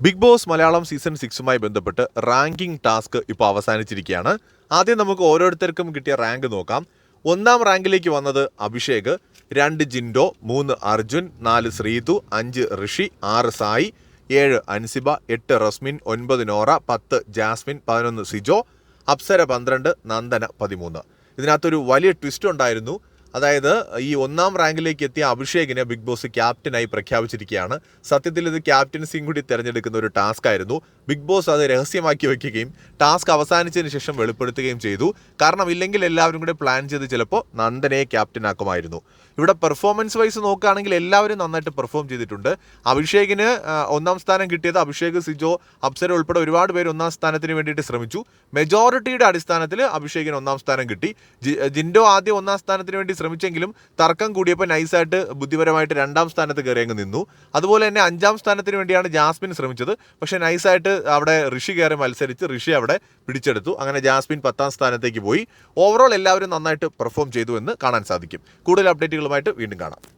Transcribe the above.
Big boss Malayalam season സിക്സുമായി ബന്ധപ്പെട്ട് ranking task ഇപ്പോൾ അവസാനിച്ചിരിക്കുകയാണ്. ആദ്യം നമുക്ക് ഓരോരുത്തർക്കും കിട്ടിയ റാങ്ക് നോക്കാം. ഒന്നാം റാങ്കിലേക്ക് വന്നത് അഭിഷേക് രണ്ട് ജിൻഡോ മൂന്ന് അർജുൻ നാല് ശ്രീതു അഞ്ച് ഋഷി ആറ് സായി ഏഴ് അൻസിബ എട്ട് റസ്മിൻ ഒൻപത് നോറ പത്ത് ജാസ്മിൻ പതിനൊന്ന് സിജോ അപ്സര പന്ത്രണ്ട് നന്ദന പതിമൂന്ന്. ഇതിനകത്തൊരു വലിയ ട്വിസ്റ്റ് ഉണ്ടായിരുന്നു. അതായത് ഈ ഒന്നാം റാങ്കിലേക്ക് എത്തിയ അഭിഷേകിനെ ബിഗ് ബോസ് ക്യാപ്റ്റനായി പ്രഖ്യാപിച്ചിരിക്കുകയാണ്. സത്യത്തിൽ ഇത് ക്യാപ്റ്റൻസിയും കൂടി തിരഞ്ഞെടുക്കുന്ന ഒരു ടാസ്ക് ആയിരുന്നു. ബിഗ് ബോസ് അത് രഹസ്യമാക്കി വയ്ക്കുകയും ടാസ്ക് അവസാനിച്ചതിന് ശേഷം വെളിപ്പെടുത്തുകയും ചെയ്തു. കാരണം ഇല്ലെങ്കിൽ എല്ലാവരും കൂടെ പ്ലാൻ ചെയ്ത് ചിലപ്പോൾ നന്ദനെ ക്യാപ്റ്റനാക്കുമായിരുന്നു. ഇവിടെ പെർഫോമൻസ് വൈസ് നോക്കുകയാണെങ്കിൽ എല്ലാവരും നന്നായിട്ട് പെർഫോം ചെയ്തിട്ടുണ്ട്. അഭിഷേകിന് ഒന്നാം സ്ഥാനം കിട്ടിയത് അഭിഷേക് സിജോ അപ്സര ഉൾപ്പെടെ ഒരുപാട് പേര് ഒന്നാം സ്ഥാനത്തിന് വേണ്ടിയിട്ട് ശ്രമിച്ചു. മെജോറിറ്റിയുടെ അടിസ്ഥാനത്തിൽ അഭിഷേകിന് ഒന്നാം സ്ഥാനം കിട്ടി. ജിൻഡോ ആദ്യം ഒന്നാം സ്ഥാനത്തിന് വേണ്ടി ശ്രമിച്ചെങ്കിലും തർക്കം കൂടിയപ്പോൾ നൈസായിട്ട് ബുദ്ധിപരമായിട്ട് രണ്ടാം സ്ഥാനത്ത് കയറി അങ്ങ് നിന്നു. അതുപോലെ തന്നെ അഞ്ചാം സ്ഥാനത്തിന് വേണ്ടിയാണ് ജാസ്മിൻ ശ്രമിച്ചത്. പക്ഷേ നൈസായിട്ട് അവിടെ ഋഷി കയറി മത്സരിച്ച് ഋഷി അവിടെ പിടിച്ചെടുത്തു. അങ്ങനെ ജാസ്മിൻ പത്താം സ്ഥാനത്തേക്ക് പോയി. ഓവറോൾ എല്ലാവരും നന്നായിട്ട് പെർഫോം ചെയ്തു എന്ന് കാണാൻ സാധിക്കും. കൂടുതൽ അപ്ഡേറ്റുകളുമായിട്ട് വീണ്ടും കാണാം.